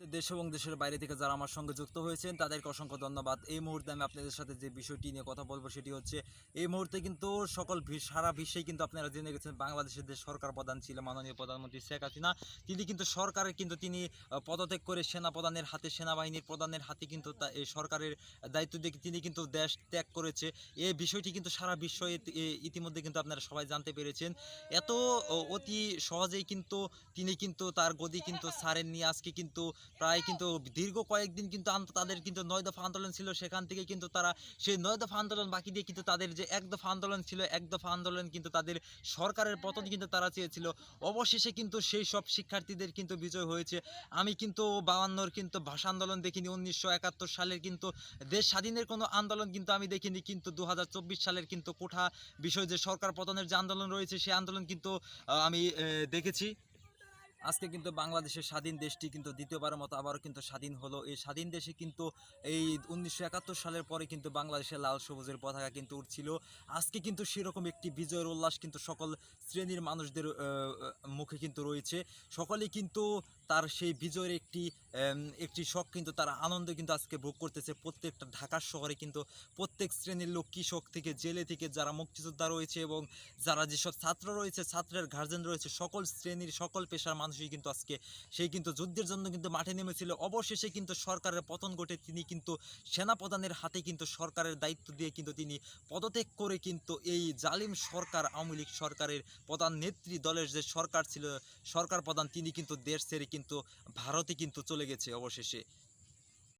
দেশ এবং দেশের বাইরে থেকে যারা আমার সঙ্গে যুক্ত হয়েছেন, তাদেরকে অসংখ্য ধন্যবাদ। এই মুহূর্তে আমি আপনাদের সাথে যে বিষয়টি নিয়ে কথা বলব সেটি হচ্ছে, এই মুহূর্তে কিন্তু সকল সারা বিশ্বেই কিন্তু আপনারা জেনে গেছেন, বাংলাদেশের যে সরকার প্রধান ছিল মাননীয় প্রধানমন্ত্রী শেখ হাসিনা। তিনি কিন্তু সরকারের কিন্তু তিনি পদত্যাগ করে সেনা প্রধানের হাতে, সেনাবাহিনীর প্রধানের হাতে কিন্তু এই সরকারের দায়িত্ব দিয়ে তিনি কিন্তু দেশ ত্যাগ করেছে। এই বিষয়টি কিন্তু সারা বিশ্ব ইতিমধ্যে কিন্তু আপনারা সবাই জানতে পেরেছেন। এত অতি সহজেই কিন্তু তিনি কিন্তু তার গদি কিন্তু ছাড়েননি। আজকে কিন্তু প্রায় কিন্তু দীর্ঘ কয়েকদিন কিন্তু তাদের কিন্তু নয় দফা আন্দোলন ছিল। সেখান থেকে কিন্তু তারা সেই নয় দফা আন্দোলন বাকি দিয়ে কিন্তু তাদের যে এক দফা আন্দোলন ছিল, এক দফা আন্দোলন কিন্তু তাদের সরকারের পতন কিন্তু তারা চেয়েছিল। অবশেষে কিন্তু সেই সব শিক্ষার্থীদের কিন্তু বিজয় হয়েছে। আমি কিন্তু বায়ান্নর কিন্তু ভাষা আন্দোলন দেখিনি। উনিশশো একাত্তর সালের কিন্তু দেশ স্বাধীনের কোনো আন্দোলন কিন্তু আমি দেখিনি। কিন্তু দু হাজার চব্বিশ সালের কিন্তু কোঠা বিষয় যে সরকার পতনের যে আন্দোলন রয়েছে সেই আন্দোলন কিন্তু আমি দেখেছি। আজকে কিন্তু বাংলাদেশের স্বাধীন দেশটি কিন্তু দ্বিতীয়বারের মতো আবারও কিন্তু স্বাধীন হলো। এই স্বাধীন দেশে কিন্তু এই উনিশশো একাত্তর সালের পরে কিন্তু বাংলাদেশের লাল সবুজের পতাকা কিন্তু উঠছিল আজকে কিন্তু সেরকম একটি বিজয়ের উল্লাস কিন্তু সকল শ্রেণির মানুষদের মুখে কিন্তু রয়েছে। সকলেই কিন্তু তার সেই বিজয়ের একটি একটি শখ কিন্তু, তারা আনন্দ কিন্তু আজকে ভোগ করতেছে। প্রত্যেকটা ঢাকার শহরে কিন্তু প্রত্যেক শ্রেণির লোক কৃষক থেকে, জেলে থেকে যারা মুক্তিযোদ্ধা রয়েছে এবং যারা যেসব ছাত্র রয়েছে, ছাত্রের গার্জেন রয়েছে, সকল শ্রেণির, সকল পেশার মানুষই কিন্তু আজকে সেই কিন্তু যুদ্ধের জন্য কিন্তু মাঠে নেমেছিল। অবশেষে কিন্তু সরকারের পতন ঘটে। তিনি কিন্তু সেনাপ্রধানের হাতে কিন্তু সরকারের দায়িত্ব দিয়ে কিন্তু তিনি পদত্যাগ করে কিন্তু এই জালিম সরকার, আওয়ামী লীগ সরকারের প্রধান নেত্রী দলের যে সরকার ছিল, সরকার প্রধান, তিনি কিন্তু দেশ ছেড়ে কিন্তু ভারতে কিন্তু চলে গেছে অবশেষে।